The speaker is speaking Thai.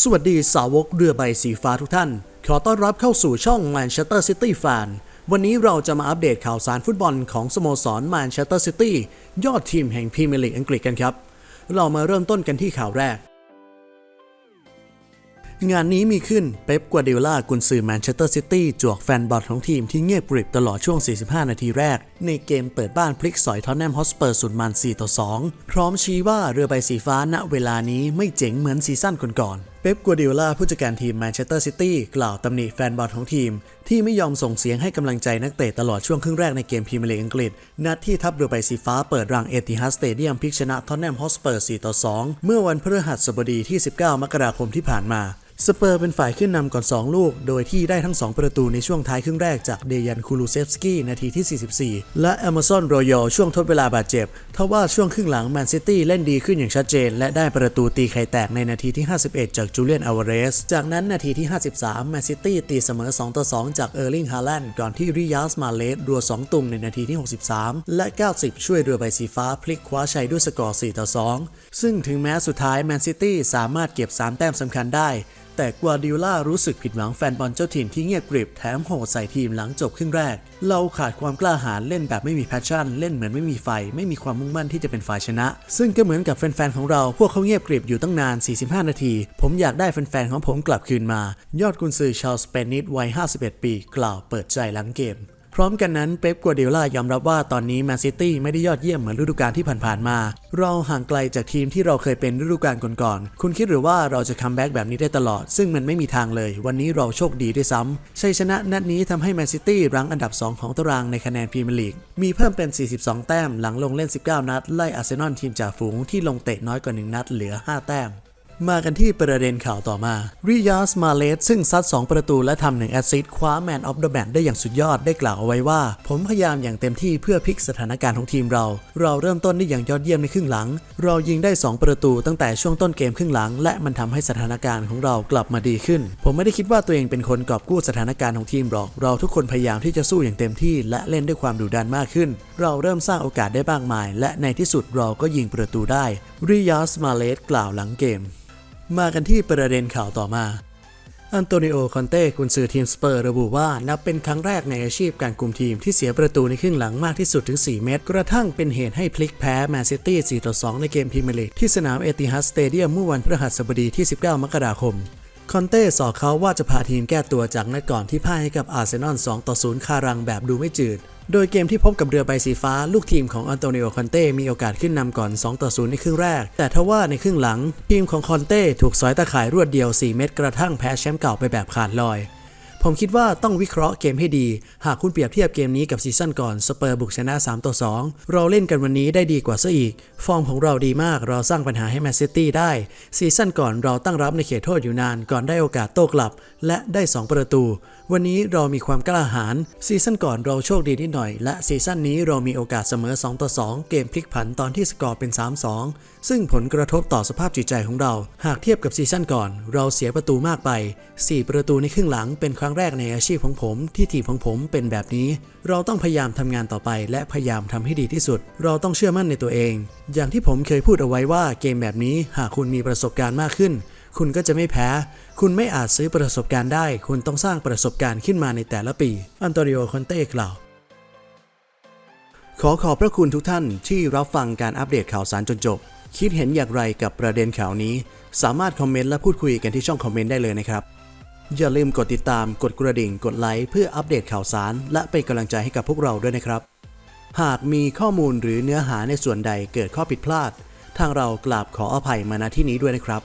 สวัสดีสาวกเรือใบสีฟ้าทุกท่าน ขอต้อนรับเข้าสู่ช่อง Manchester City Fan วันนี้เราจะมาอัปเดตข่าวสารฟุตบอลของสโมสร Manchester City ยอดทีมแห่งพรีเมียร์ลีกอังกฤษกันครับ เรามาเริ่มต้นกันที่ข่าวแรก งานนี้มีขึ้นเป๊ปกัวเดล่ากุนซือแมนเชสเตอร์ซิตี้จวกแฟนบอลของทีมที่เงียบกริบตลอดช่วง 45 นาทีแรก ในเกมเปิดบ้านพลิกสอยทอนแนมฮอสเปอร์สุดมัน 4 ต่อ 2 พร้อมชี้ว่าเรือใบสีฟ้าณเวลานี้ไม่เจ๋งเหมือนซีซั่นก่อนๆ เป๊ปกัวเดล่าผู้จัดการทีมแมนเชสเตอร์ซิตี้กล่าวตำหนิแฟนบอลของทีม ที่ไม่ยอมส่งเสียงให้กำลังใจนักเตะตลอดช่วงครึ่งแรกในเกมพรีเมียร์ลีกอังกฤษ นัดที่ทัพเรือใบสีฟ้าเปิดรังเอติฮัสสเตเดียมพิกชนะทอนแนมฮอสเปอร์ 4 ต่อ 2 เมื่อวันพฤหัสบดีที่ 19 มกราคมที่ผ่านมาสเปอร์เป็นฝ่ายขึ้นนำก่อน 2 ลูก โดยที่ได้ทั้ง 2 ประตูในช่วงท้ายครึ่งแรกจากเดยันคูลูเซฟสกี้นาทีที่ 44 และแอม z ซอนโรย l ช่วงทดเวลาบาดเจ็บทว่าช่วงครึ่งหลังแมนซิตี้เล่นดีขึ้นอย่างชัดเจน และได้ประตูตีไข่แตกในนาทีที่ 51 จากจูเลียนอ l วาเรส จากนั้นนาทีที่ 53แมนซิตี้ตีเสมอ 2 ต่อ 2 จากเออร์ลิงฮาแลนด์ก่อนที่ริยาสมาเลสรัว 2 ตุ่มในนาทีที่ 63 และ 90 ช่วยเรือใบสีฟ้าพลิกคว้าชัยด้วยสกอร์ 4 ต่อ 2 ซึ่งถึงแม้สุดท้ายแมนซิตี้สามารถเก็บ 3 แต้มสำคัญได้แต่กัวดิโอล่ารู้สึกผิดหวังแฟนบอลเจ้าถิ่นที่เงียบกริบแถมโหดใส่ทีมหลังจบครึ่งแรก เราขาดความกล้าหาญเล่นแบบไม่มีแพชชั่น เล่นเหมือนไม่มีไฟ ไม่มีความมุ่งมั่นที่จะเป็นฝ่ายชนะ ซึ่งก็เหมือนกับแฟนๆของเราพวกเขาเงียบกริบอยู่ตั้งนาน 45 นาที ผมอยากได้แฟนๆของผมกลับคืนมา ยอดกุนซือชาวสเปนนิดวัย 51 ปี กล่าวเปิดใจหลังเกม พร้อมกันนั้นเป๊ปกัวเดล่ายอมรับว่าตอนนี้แมนซิตี้ไม่ได้ยอดเยี่ยมเหมือนฤดูกาลที่ผ่านๆมา เราห่างไกลจากทีมที่เราเคยเป็นฤดูกาลก่อนๆ คุณคิดหรือว่าเราจะคัมแบ็กแบบนี้ได้ตลอด ซึ่งมันไม่มีทางเลย วันนี้เราโชคดีด้วยซ้ำชัยชนะนัดนี้ทำให้แมนซิตี้รั้งอันดับ 2 ของตารางในคะแนนพรีเมียร์ลีก มีเพิ่มเป็น 42 แต้มหลังลงเล่น 19 นัด ไล่อาร์เซนอลทีมจ่าฝูงที่ลงเตะน้อยกว่า 1 นัดเหลือ 5 แต้ม มากันที่ประเด็นข่าวต่อมา ริยาสมาเลสซึ่งซัด 2 ประตูและทำหนึ่งแอสซิสต์คว้าแมนออฟเดอะแมตได้อย่างสุดยอดได้กล่าวเอาไว้ว่า ผมพยายามอย่างเต็มที่เพื่อพลิกสถานการณ์ของทีมเรา เราเริ่มต้นได้อย่างยอดเยี่ยมในครึ่งหลัง เรายิงได้ 2 ประตูตั้งแต่ช่วงต้นเกมครึ่งหลัง และมันทำให้สถานการณ์ของเรากลับมาดีขึ้น ผมไม่ได้คิดว่าตัวเองเป็นคนกอบกู้สถานการณ์ของทีมหรอก เราทุกคนพยายามที่จะสู้อย่างเต็มที่ และเล่นด้วยความดุดันมากขึ้น เราเริ่มสร้างโอกาสได้มากมาย และในที่สุดเราก็ยิงประตูได้ริยาสมาเลสกล่าวหลังเกม มากันที่ประเด็นข่าวต่อมา อันโตนิโอ คอนเต้กุนซือทีมสเปอร์ระบุว่า นับเป็นครั้งแรกในอาชีพการคุมทีมที่เสียประตูในครึ่งหลังมากที่สุดถึง 4 เมตร กระทั่งเป็นเหตุให้พลิกแพ้แมนซิตี้ 4 ต่อ 2 ในเกมพรีเมียร์ลีกที่สนามเอติฮัดสเตเดียมเมื่อวันพฤหัสบดีที่ 19 มกราคม คอนเต้สอเขาว่าจะพาทีมแก้ตัวจากนัดก่อนที่พ่ายให้กับอาร์เซนอล 2 ต่อ 0 คารังแบบดูไม่จืด โดยเกมที่พบกับเรือใบสีฟ้า ลูกทีมของอันโตนิโอคอนเต้มีโอกาสขึ้นนำก่อน 2 ต่อ 0 ในครึ่งแรก แต่ทว่าในครึ่งหลัง ทีมของคอนเต้ถูกสอยตะข่ายรวดเดียว 4 เม็ดกระทั่งแพ้แชมป์เก่าไปแบบขาดลอย ผมคิดว่าต้องวิเคราะห์เกมให้ดี หากคุณเปรียบเทียบเกมนี้กับซีซั่นก่อนสเปอร์บุกชนะ3ต่อ2 เราเล่นกันวันนี้ได้ดีกว่าซะอีก ฟอร์มของเราดีมากเราสร้างปัญหาให้แมนซิตี้ได้ซีซั่นก่อนเราตั้งรับในเขตโทษอยู่นานก่อนได้โอกาสโต้กลับ และได้ 2 ประตู วันนี้เรามีความกล้าหาญซีซั่นก่อนเราโชคดีนิดหน่อย และซีซั่นนี้เรามีโอกาสเสมอ 2 ต่อ 2 เกมพลิกผันตอนที่สกอร์เป็น 3-2 ซึ่งผลกระทบต่อสภาพจิตใจของเรา หากเทียบกับซีซั่นก่อน เราเสียประตูมากไป 4 ประตูในครึ่งหลังเป็นครั้งแรกในอาชีพของผม ที่ทีมของผมเป็นแบบนี้ เราต้องพยายามทำงานต่อไป และพยายามทำให้ดีที่สุด เราต้องเชื่อมั่นในตัวเอง อย่างที่ผมเคยพูดเอาไว้ว่าเกมแบบนี้หากคุณมีประสบการณ์มากขึ้น คุณก็จะไม่แพ้ คุณไม่อาจซื้อประสบการณ์ได้ คุณต้องสร้างประสบการณ์ขึ้นมาในแต่ละปี อันโตนิโอ คอนเต้กล่าว ขอขอบพระคุณทุกท่านที่รับฟังการอัปเดตข่าวสารจนจบ คิดเห็นอย่างไรกับประเด็นข่าวนี้ สามารถคอมเมนต์และพูดคุยกันที่ช่องคอมเมนต์ได้เลยนะครับ อย่าลืมกดติดตาม กดกระดิ่ง กดไลค์เพื่ออัปเดตข่าวสาร และเป็นกำลังใจให้กับพวกเราด้วยนะครับ หากมีข้อมูลหรือเนื้อหาในส่วนใดเกิดข้อผิดพลาด ทางเรากราบขออภัยมาณที่นี้ด้วยนะครับ